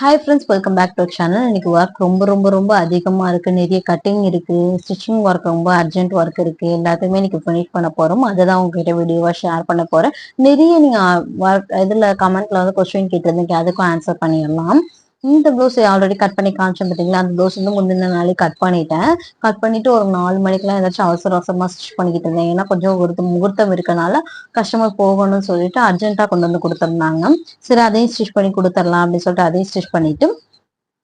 Hi friends welcome back to channel இன்னைக்கு work ரொம்ப ரொம்ப ரொம்ப அதிகமாக இருக்கு. நிறைய கட்டிங் இருக்கு ஸ்டிச்சிங் ஒர்க் ரொம்ப அர்ஜென்ட் ஒர்க் இருக்கு. எல்லாத்தையுமே இன்னைக்கு ஃபினிஷ் பண்ண போறோம். அதை தான் உங்ககிட்ட வீடியோவா ஷேர் பண்ண போறேன். நிறைய நீங்க ஒர்க் இதுல கமெண்ட்ல வந்து கொஸ்டின் கேட்டிருந்தீங்க. அதுக்கும் ஆன்சர் பண்ணிடலாம். இந்த ப்ளவுஸ் ஆல்ரெடி கட் பண்ணி காமிச்சேன் பார்த்தீங்களா அந்த ப்ளவுஸ் வந்து முந்தின நாளே கட் பண்ணிட்டேன். கட் பண்ணிட்டு ஒரு நாலு மணிக்கெல்லாம் ஏதாச்சும் அவசர அவசரமா ஸ்டிச் பண்ணிக்கிட்டு இருந்தேன். ஏன்னா கொஞ்சம் ஒரு முகூர்த்தம் இருக்கனால கஸ்டமர் போகணும்னு சொல்லிட்டு அர்ஜென்ட்டா கொண்டு வந்து கொடுத்துருந்தாங்க. சரி அதையும் ஸ்டிச் பண்ணி கொடுத்துடலாம் அப்படின்னு சொல்லிட்டு அதையும் ஸ்டிச் பண்ணிட்டு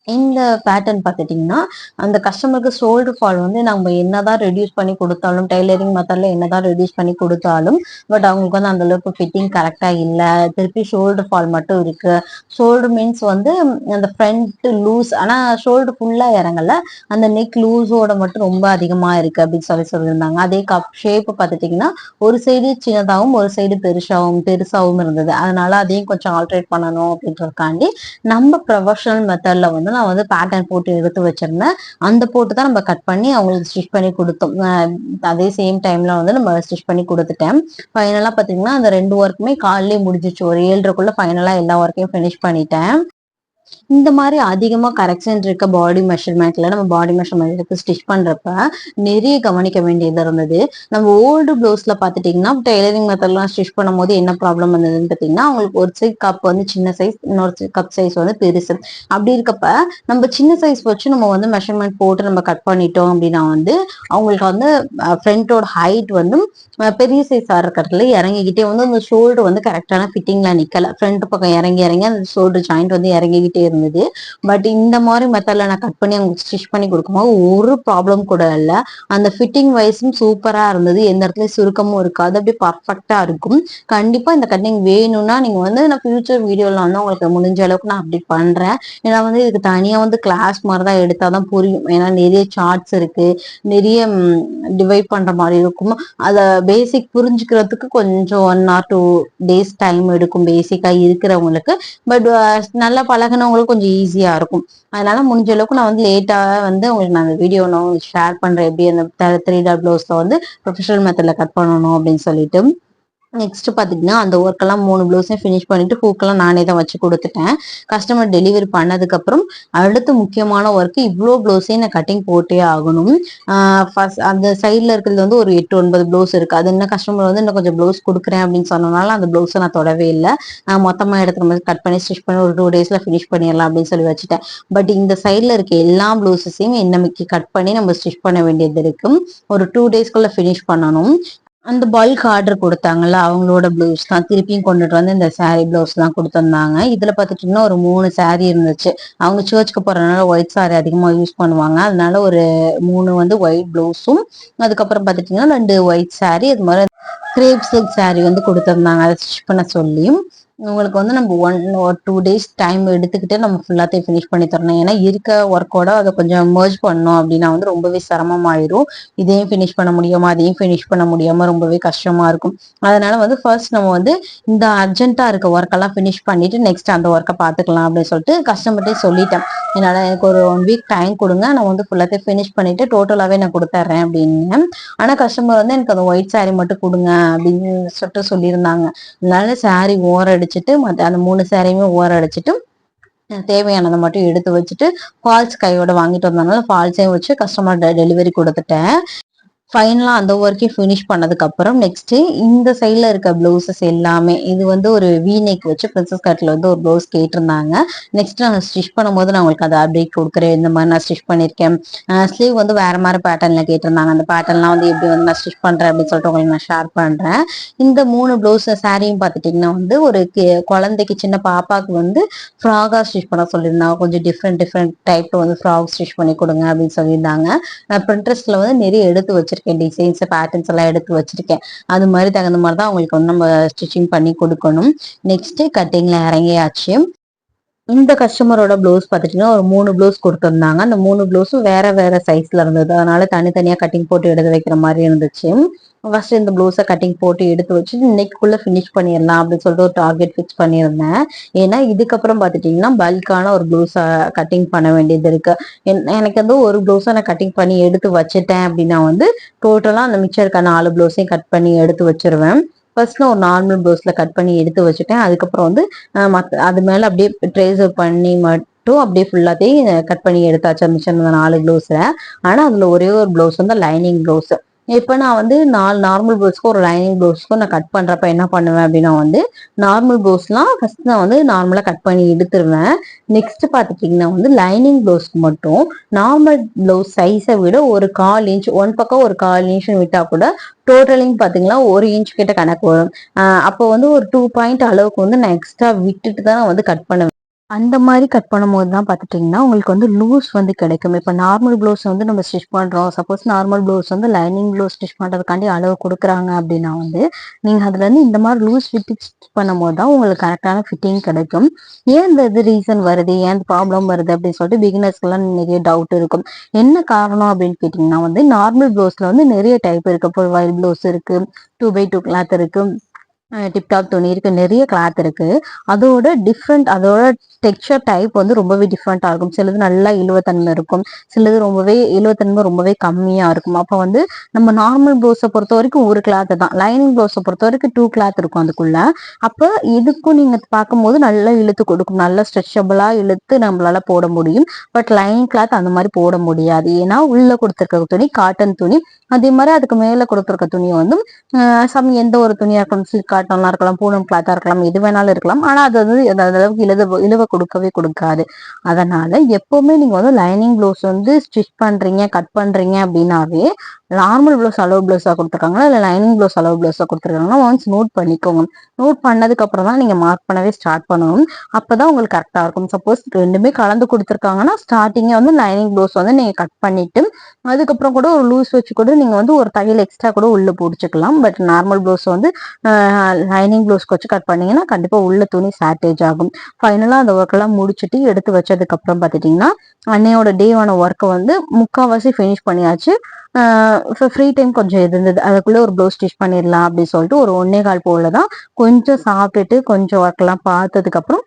இந்த பேட்டர்ன் பார்த்துட்டிங்கன்னா அந்த கஸ்டமருக்கு ஷோல்டர் ஃபால் வந்து நம்ம என்னதான் ரெடியூஸ் பண்ணி கொடுத்தாலும் டெய்லரிங் மெத்தட்ல என்னதான் ரெடியூஸ் பண்ணி கொடுத்தாலும் பட் அவங்களுக்கு வந்து அந்த அளவுக்கு ஃபிட்டிங் கரெக்டாக இல்லை. திருப்பி ஷோல்டர் ஃபால் மட்டும் இருக்கு. ஷோல்டர் மீன்ஸ் வந்து அந்த ஃப்ரண்ட் லூஸ் ஆனால் ஷோல்டர் ஃபுல்லாக இறங்கல. அந்த நெக் லூஸோட மட்டும் ரொம்ப அதிகமாக இருக்கு அப்படின்னு சொல்லி சொல்லியிருந்தாங்க. அதே கப் ஷேப் பார்த்துட்டிங்கன்னா ஒரு சைடு சின்னதாகவும் ஒரு சைடு பெருசாகவும் பெருசாகவும் இருந்தது. அதனால அதையும் கொஞ்சம் ஆல்ட்ரேட் பண்ணணும் அப்படின்றதுக்காண்டி நம்ம ப்ரொஃபஷனல் மெத்தட்ல வந்து நான் வந்து பேட்டர்ன் போட்டு எடுத்து வச்சிருந்தேன் அந்த போட்டு தான் நம்ம கட் பண்ணி அவங்களுக்கு ஸ்டிச் பண்ணி கொடுத்தோம். அதே சேம் டைம்ல வந்து நம்ம ஸ்டிச் பண்ணி கொடுத்துட்டேன். ஃபைனலா பாத்தீங்கன்னா அந்த ரெண்டு ஒர்க்குமே காலையிலே முடிஞ்சிச்சு. ஒரு ஏழரைக்குள்ள ஃபைனலா எல்லா ஒர்க்கையும் ஃபினிஷ் பண்ணிட்டேன். இந்த மாதிரி அதிகமா கரெக்ஷன் இருக்க பாடி மெஷர்மெண்ட்ல நம்ம பாடி மெஷர்மெண்ட் ஸ்டிச் பண்றப்ப நிறைய கவனிக்க வேண்டியது இருந்தது. நம்ம ஓல்டு ப்ளவுஸ்ல பாத்துட்டீங்கன்னா டெய்லரிங் மெத்தட்லாம் ஸ்டிச் பண்ணும் போது என்ன ப்ராப்ளம் வந்ததுன்னு பாத்தீங்கன்னா அவங்களுக்கு ஒரு சைஸ் கப் வந்து சின்ன சைஸ் இன்னொரு கப் சைஸ் வந்து பெருசு. அப்படி இருக்கப்ப நம்ம சின்ன சைஸ் வச்சு நம்ம வந்து மெஷர்மெண்ட் போட்டு நம்ம கட் பண்ணிட்டோம் அப்படின்னா வந்து அவங்களுக்கு வந்து ஃப்ரண்டோட ஹைட் வந்து பெரிய சைஸா இருக்கிறதுல இறங்கிக்கிட்டே வந்து அந்த ஷோல்டர் வந்து கரெக்டான ஃபிட்டிங்ல நிக்கல. ஃப்ரண்ட் பக்கம் இறங்கி இறங்கி அந்த ஷோல்டர் ஜாயிண்ட் வந்து இறங்கிக்கிட்டே இருந்தது. பட் இந்த மாதிரி மெத்தட்ல நான் கட் பண்ணி அவங்க ஸ்டிச் பண்ணி கொடுக்கும்போது ஒரு ப்ராப்ளம் கூட இல்லை. அந்த ஃபிட்டிங் வைஸும் சூப்பரா இருந்தது. எந்த இடத்துல சுருக்கமும் இருக்காது. அப்படியே பர்ஃபெக்டா இருக்கும். கண்டிப்பா இந்த கட்டிங் வேணும்னா நீங்க வந்து நான் ஃபியூச்சர் வீடியோல வந்து உங்களுக்கு முடிஞ்ச அளவுக்கு நான் அப்டேட் பண்றேன். ஏன்னா வந்து இதுக்கு தனியா வந்து கிளாஸ் மாதிரி தான் எடுத்தாதான் புரியும். ஏன்னா நிறைய சார்ட்ஸ் இருக்கு. நிறைய டிவைட் பண்ற மாதிரி இருக்கும். அதை பேசிக் புரிஞ்சுக்கிறதுக்கு கொஞ்சம் one or two days time எடுக்கும் பேசிக்கா இருக்கிறவங்களுக்கு. பட் நல்லா பழகினவங்களுக்கு கொஞ்சம் ஈஸியா இருக்கும். அதனால முடிஞ்ச அளவுக்கு நான் வந்து லேட்டா வந்து உங்களுக்கு நான் வீடியோ நான் ஷேர் பண்றேன். எப்படி அந்த த்ரீ டாட் ப்ளவுஸ்ல வந்து ப்ரொஃபஷனல் மெத்தட்ல கட் பண்ணணும் அப்படின்னு சொல்லிட்டு. நெக்ஸ்ட் பார்த்தீங்கன்னா அந்த ஒர்க்கெல்லாம் மூணு ப்ளவுஸையும் ஃபினிஷ் பண்ணிட்டு ஹூக்கெல்லாம் நானே தான் வச்சு கொடுத்துட்டேன். கஸ்டமர் டெலிவரி பண்ணதுக்கப்புறம் அடுத்து முக்கியமான ஒர்க்கு இவ்வளோ ப்ளவுஸையும் நான் கட்டிங் போட்டே ஆகணும். ஃபர்ஸ்ட் அந்த சைடில் இருக்கிறது வந்து ஒரு எட்டு ஒன்பது ப்ளவுஸ் இருக்கு. அது என்ன கஸ்டமர் வந்து இன்னும் கொஞ்சம் ப்ளவுஸ் கொடுக்குறேன் அப்படின்னு சொன்னனால அந்த ப்ளவுஸை நான் தொடவே இல்லை. நான் மொத்தமாக எடுத்துகிற மாதிரி கட் பண்ணி ஸ்டிச் பண்ணி ஒரு டூ டேஸ்ல ஃபினிஷ் பண்ணிடலாம் அப்படின்னு சொல்லி வச்சுட்டேன். பட் இந்த சைடில் இருக்க எல்லா ப்ளவுஸஸையும் என்னைக்கு கட் பண்ணி நம்ம ஸ்டிச் பண்ண வேண்டியது இருக்கும். ஒரு டூ டேஸ்க்குள்ள ஃபினிஷ் பண்ணணும். அந்த பல்க் ஆர்டர் கொடுத்தாங்கல்ல அவங்களோட ப்ளவுஸ் தான். திருப்பியும் கொண்டுட்டு வந்து இந்த சாரீ ப்ளவுஸ் தான் கொடுத்துருந்தாங்க. இதில் பார்த்துட்டிங்கன்னா ஒரு மூணு சாரீ இருந்துச்சு. அவங்க சர்ச்சுக்கு போகிறதுனால ஒயிட் சாரி அதிகமாக யூஸ் பண்ணுவாங்க. அதனால ஒரு மூணு வந்து ஒயிட் ப்ளவுஸும் அதுக்கப்புறம் பார்த்துட்டிங்கன்னா ரெண்டு ஒயிட் சாரீ அது மாதிரி கிரேப் சில்க் சாரீ வந்து கொடுத்துருந்தாங்க. அதை ஸ்டிச் பண்ண சொல்லியும் உங்களுக்கு வந்து நம்ம ஒன் ஒரு டூ டேஸ் டைம் எடுத்துக்கிட்டு நம்ம ஃபுல்லாத்தையும் ஃபினிஷ் பண்ணி தரணும். ஏன்னா இருக்க ஒர்க்கோட அதை கொஞ்சம் மர்ஜ் பண்ணோம் அப்படின்னா வந்து ரொம்பவே சிரமமாயிரும். இதையும் ஃபினிஷ் பண்ண முடியுமா அதையும் ஃபினிஷ் பண்ண முடியாமல் ரொம்பவே கஷ்டமா இருக்கும். அதனால வந்து ஃபர்ஸ்ட் நம்ம வந்து இந்த அர்ஜென்ட்டா இருக்க ஒர்க்கெல்லாம் ஃபினிஷ் பண்ணிட்டு நெக்ஸ்ட் அந்த ஒர்க்கை பார்த்துக்கலாம் அப்படின்னு சொல்லிட்டு கஸ்டமர்கிட்டே சொல்லிட்டேன். என்னால் எனக்கு ஒரு ஒன் வீக் டைம் கொடுங்க. நான் வந்து ஃபுல்லாத்தையும் ஃபினிஷ் பண்ணிட்டு டோட்டலாகவே நான் கொடுத்துட்றேன் அப்படின்னு. ஆனால் கஸ்டமர் வந்து எனக்கு அந்த ஒயிட் சாரி மட்டும் கொடுங்க அப்படின்னு சொல்லிட்டு சொல்லியிருந்தாங்க. அதனால சாரி ஓரடிச்சு வச்சுட்டு மற்ற அந்த மூணு சேரையுமே ஓரடிச்சிட்டு தேவையானதை மட்டும் எடுத்து வச்சுட்டு ஃபால்ஸ் கையோட வாங்கிட்டு வந்ததுனால ஃபால்ஸையும் வச்சு கஸ்டமர் டெலிவரி கொடுத்துட்டேன். ஃபைனலாக அந்த ஒர்க்கையும் ஃபினிஷ் பண்ணதுக்கப்புறம் நெக்ஸ்ட்டு இந்த சைடில் இருக்க ப்ளவுசஸ் எல்லாமே இது வந்து ஒரு வீ நெக் வச்சு பிரின்சஸ் கட்டில் வந்து ஒரு ப்ளவுஸ் கேட்டிருந்தாங்க. நெக்ஸ்ட் நான் ஸ்டிச் பண்ணும்போது நான் உங்களுக்கு அதை அப்டேட் கொடுக்குறேன். இந்த மாதிரி நான் ஸ்டிச் பண்ணியிருக்கேன். ஸ்லீவ் வந்து வேற மாதிரி பேட்டர்னில் கேட்டிருந்தாங்க. அந்த பேட்டர்ன்லாம் வந்து எப்படி வந்து நான் ஸ்டிச் பண்ணுறேன் அப்படின்னு சொல்லிட்டு உங்களுக்கு நான் ஷேர் பண்ணுறேன் இந்த மூணு ப்ளவுஸ் சாரியும் பார்த்துட்டிங்கன்னா வந்து ஒரு குழந்தைக்கு சின்ன பாப்பாவுக்கு வந்து ஃப்ராகாக ஸ்டிச் பண்ண சொல்லியிருந்தாங்க. கொஞ்சம் டிஃப்ரெண்ட் டிஃப்ரெண்ட் டைப்பில் வந்து ஃப்ராக் ஸ்டிச் பண்ணி கொடுங்க அப்படின்னு சொல்லியிருந்தாங்க. நான் பிரிண்ட்ரெஸ்ட்ல வந்து நிறைய எடுத்து வச்சிருக்கேன். வச்சிருக்கேன் டிசைன்ஸ் பேட்டர்ன்ஸ் எல்லாம் எடுத்து வச்சிருக்கேன். அது மாதிரி தகுந்த மாதிரி தான் அவங்களுக்கு வந்து நம்ம ஸ்டிச்சிங் பண்ணி கொடுக்கணும். நெக்ஸ்ட் கட்டிங்ல இறங்கியாச்சு. இந்த கஸ்டமரோட ப்ளவுஸ் பார்த்துட்டீங்கன்னா ஒரு மூணு ப்ளவுஸ் கொடுத்துருந்தாங்க. அந்த மூணு ப்ளவுஸும் வேற வேற சைஸ்ல இருந்தது. அதனால தனித்தனியா கட்டிங் போட்டு எடுத்து வைக்கிற மாதிரி இருந்துச்சு. ஃபர்ஸ்ட் இந்த ப்ளவுஸை கட்டிங் போட்டு எடுத்து வச்சு இன்னைக்குள்ள ஃபினிஷ் பண்ணிடலாம் அப்படின்னு சொல்லிட்டு ஒரு டார்கெட் ஃபிக்ஸ் பண்ணியிருந்தேன். ஏன்னா இதுக்கப்புறம் பார்த்துட்டிங்கன்னா பல்கான ஒரு ப்ளவுஸை கட்டிங் பண்ண வேண்டியது இருக்கு. எனக்கு வந்து ஒரு ப்ளவுஸை நான் கட்டிங் பண்ணி எடுத்து வச்சுட்டேன் அப்படின்னா வந்து டோட்டலாக அந்த மிச்சம் இருக்க நாலு ப்ளவுஸையும் கட் பண்ணி எடுத்து வச்சிருவேன். ஃபர்ஸ்ட் ஒரு நார்மல் ப்ளவுஸில் கட் பண்ணி எடுத்து வச்சுட்டேன். அதுக்கப்புறம் வந்து மத் அது மேலே அப்படியே ட்ரேசர் பண்ணி மட்டும் அப்படியே ஃபுல்லாத்தையும் கட் பண்ணி எடுத்தாச்சு மிச்சம் நாலு ப்ளவுஸில் ஆனால் அதில் ஒரே ஒரு ப்ளவுஸ் வந்து லைனிங் ப்ளவுஸு இப்போ நான் வந்து நாலு நார்மல் ப்ளவுஸ்க்கு ஒரு லைனிங் ப்ளவுஸ்க்கும் நான் கட் பண்ணுறப்ப என்ன பண்ணுவேன் அப்படின்னா வந்து நார்மல் ப்ளவுஸ்லாம் ஃபர்ஸ்ட் நான் வந்து நார்மலாக கட் பண்ணி எடுத்துருவேன். நெக்ஸ்ட் பார்த்துட்டிங்கன்னா வந்து லைனிங் ப்ளவுஸ்க்கு மட்டும் நார்மல் ப்ளவுஸ் சைஸை விட ஒரு கால் இன்ச் ஒன் பக்கம் ஒரு கால் இன்ச்னு விட்டால் கூட டோட்டலிங் பார்த்தீங்கன்னா ஒரு இன்ச் கிட்ட கணக்கு வரும். அப்போ வந்து ஒரு டூ பாயிண்ட் அளவுக்கு வந்து நான் எக்ஸ்ட்ரா விட்டுட்டு தான் நான் வந்து கட் பண்ணுவேன். அந்த மாதிரி கட் பண்ணும்போது தான் பார்த்துட்டிங்கன்னா உங்களுக்கு வந்து லூஸ் வந்து கிடைக்கும். இப்போ நார்மல் ப்ளவுஸ் வந்து நம்ம ஸ்டிச் பண்ணுறோம் சப்போஸ் நார்மல் ப்ளவுஸ் வந்து லைனிங் ப்ளவுஸ் ஸ்டிச் பண்ணுறதுக்காண்டி அளவு கொடுக்குறாங்க அப்படின்னா வந்து நீங்கள் அதுலேருந்து இந்த மாதிரி லூஸ் ஃபிட்டிங் ஸ்டிச் பண்ணும்போது தான் உங்களுக்கு கரெக்டான ஃபிட்டிங் கிடைக்கும். ஏன் இந்த இது ரீசன் வருது? ஏன் ப்ராப்ளம் வருது? அப்படின்னு சொல்லிட்டு பிகினர்ஸ்க்கெல்லாம் நிறைய டவுட் இருக்கும். என்ன காரணம் அப்படின்னு கேட்டிங்கன்னா வந்து நார்மல் ப்ளவுஸில் வந்து நிறைய டைப் இருக்குது இப்போ வைல் ப்ளவுஸ் இருக்குது டூ பை டூ கிளாத் இருக்குது டிப்டாப் துணி இருக்குது நிறைய கிளாத் இருக்குது அதோட டிஃப்ரெண்ட் அதோட டெக்ஸ்சர் டைப் வந்து ரொம்பவே டிஃப்ரெண்ட்டாக இருக்கும். சிலது நல்லா இழுவத்தன்மை இருக்கும். சிலது ரொம்பவே இழுவத்தன்மை ரொம்பவே கம்மியாக இருக்கும். அப்போ வந்து நம்ம நார்மல் ப்ளவுஸை பொறுத்த வரைக்கும் ஒரு கிளாத்து தான். லைனிங் ப்ளவுஸை பொறுத்த வரைக்கும் டூ கிளாத் இருக்கும் அதுக்குள்ள. அப்போ இதுக்கும் நீங்கள் பார்க்கும்போது நல்லா இழுத்து கொடுக்கும். நல்லா ஸ்ட்ரெச்சபிளாக இழுத்து நம்மளால் போட முடியும். பட் லைனிங் கிளாத் அந்த மாதிரி போட முடியாது. ஏன்னா உள்ளே கொடுத்துருக்க துணி காட்டன் துணி அதே மாதிரி அதுக்கு மேலே கொடுத்துருக்க துணியை வந்து சம் எந்த ஒரு துணியாக இருக்கணும் ஃப்ளிப்கார்ட் காட்டன்லாம் இருக்கலாம் பூனம் கிளாத்தாக இருக்கலாம் எது வேணாலும் இருக்கலாம். ஆனால் அது வந்து அந்த அளவுக்கு இழுத இழுவை கொடுக்கவே கொடுக்காது. அதனால் எப்போவுமே நீங்கள் வந்து லைனிங் ப்ளவுஸ் வந்து ஸ்டிச் பண்றீங்க கட் பண்றீங்க அப்படின்னாவே நார்மல் ப்ளவுஸ் அளவு ப்ளவுஸாக கொடுத்துருக்காங்களா? இல்லை லைனிங் ப்ளவுஸ் அளவு ப்ளவுஸாக கொடுத்துருக்காங்கன்னா ஒன்ஸ் நோட் பண்ணிக்கோங்க. நோட் பண்ணதுக்கு அப்புறம் தான் நீங்கள் மார்க் பண்ணவே ஸ்டார்ட் பண்ணணும். அப்பதான் உங்களுக்கு கரெக்டாக இருக்கும். சப்போஸ் ரெண்டுமே கலந்து கொடுத்துருக்காங்கன்னா ஸ்டார்டிங்கே வந்து லைனிங் ப்ளவுஸ் வந்து நீங்கள் கட் பண்ணிட்டு அதுக்கப்புறம் கூட ஒரு லூஸ் வச்சு கூட நீங்கள் வந்து ஒரு தையல் எக்ஸ்ட்ரா கூட உள்ளே பிடிச்சிக்கலாம் பட் நார்மல் ப்ளவுஸ் வந்து லைனிங் ப்ளவுஸ்க்கு வச்சு கட் பண்ணீங்கன்னா கண்டிப்பாக உள்ள துணி சாட்டேஜ் ஆகும். ஃபைனலாக அந்த ஒர்க் எல்லாம் முடிச்சுட்டு எடுத்து வச்சதுக்கப்புறம் பார்த்துட்டிங்கன்னா அன்னையோட டேவான ஒர்க்கை வந்து முக்கால்வாசி ஃபினிஷ் பண்ணியாச்சு. ஃப்ரீ டைம் கொஞ்சம் இருந்தது. அதுக்குள்ளே ஒரு ப்ளவுஸ் ஸ்டிச் பண்ணிடலாம் அப்படின்னு சொல்லிட்டு ஒரு ஒன்னே கால் போல தான் கொஞ்சம் சாப்பிட்டுட்டு கொஞ்சம் ஒர்க்லாம் பார்த்ததுக்கப்புறம்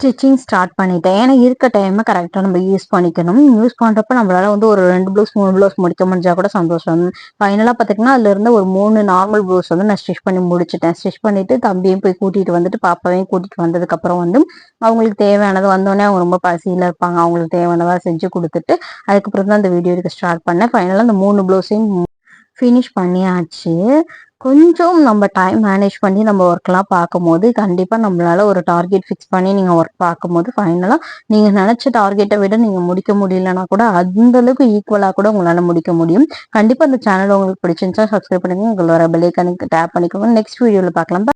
ஸ்டிச்சிங் ஸ்டார்ட் பண்ணிட்டேன். ஏன்னா இருக்க டைமை கரெக்டாக நம்ம யூஸ் பண்ணிக்கணும். யூஸ் பண்ணுறப்ப நம்மளால வந்து ஒரு ரெண்டு ப்ளவுஸ் மூணு ப்ளவுஸ் முடிக்க முடிஞ்சால் கூட சந்தோஷம். ஃபைனலாக பார்த்தீங்கன்னா அதுலேருந்து ஒரு மூணு நார்மல் ப்ளவுஸ் வந்து நான் ஸ்டிச் பண்ணி முடிச்சிட்டேன். ஸ்டிச் பண்ணிட்டு தம்பியும் போய் கூட்டிகிட்டு வந்துட்டு பாப்பாவையும் கூட்டிகிட்டு வந்ததுக்கப்புறம் வந்து அவங்களுக்கு தேவையானது வந்தோடனே அவங்க ரொம்ப பசியில் இருப்பாங்க. அவங்களுக்கு தேவையானதாக செஞ்சு கொடுத்துட்டு அதுக்கப்புறம் தான் அந்த வீடியோ எடுக்க ஸ்டார்ட் பண்ணேன். ஃபைனலாக அந்த மூணு ப்ளவுஸையும் ஃபினிஷ் பண்ணியாச்சு. கொஞ்சம் நம்ம டைம் மேனேஜ் பண்ணி நம்ம ஒர்க்லாம் பார்க்கும்போது கண்டிப்பாக நம்மளால ஒரு டார்கெட் ஃபிக்ஸ் பண்ணி நீங்கள் ஒர்க் பார்க்கும்போது ஃபைனலாக நீங்கள் நினச்ச டார்கெட்டை விட நீங்கள் முடிக்க முடியலன்னா கூட அந்தளவுக்கு ஈக்குவலாக கூட உங்களால் முடிக்க முடியும். கண்டிப்பாக அந்த சேனல் உங்களுக்கு பிடிச்சிருந்துச்சா சப்ஸ்கிரைப் பண்ணுங்கள் உங்களோட பெல்லைக்கனுக்கு டேப் பண்ணிக்கோங்க. நெக்ஸ்ட் வீடியோவில் பார்க்கலாம்.